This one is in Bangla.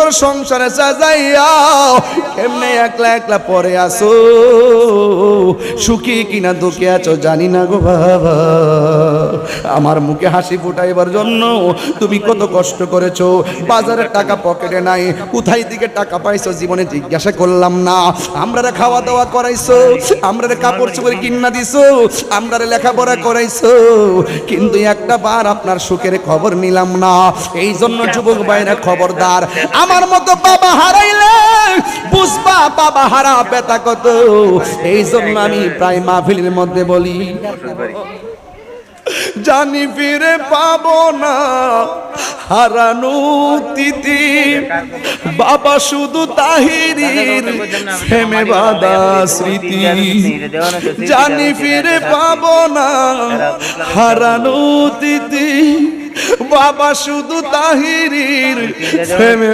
সুন্দর সংসারে সাজাইয়া, কেমনে একলা একলা পরে আসো সুখী কিনা দুঃখে আছো জানি না গো বাবা। আমার মুখে হাসি ফুটাইবার জন্য তুমি কত কষ্ট করেছ। বাজারের টাকা পকেটে নাই, কোথায় দিকে টাকা পাইছো জীবনে জিজ্ঞাসা করলাম না। আমরা খাওয়া দাওয়া করাইছো আমরা কাপড় চোপড় কিনা দিছো আমরা লেখাপড়া করাইছো। কিন্তু একটা বার আপনার সুখের খবর নিলাম না। এই জন্য যুবক ভাইরা খবরদার, আমার মতো বাবা হারাইলে বুঝবা বাবা হারা বেতা কত। এই জন্য আমি প্রায় মাহফিলের মধ্যে বলি জানি ফিরে পাব না। হারানো তিথি, বাবা শুধু তাহিরির প্রেমে বাদা স্মৃতি। জানি ফিরে পাব না। হারানো তিথি, বাবা শুধু তাহিরির প্রেমে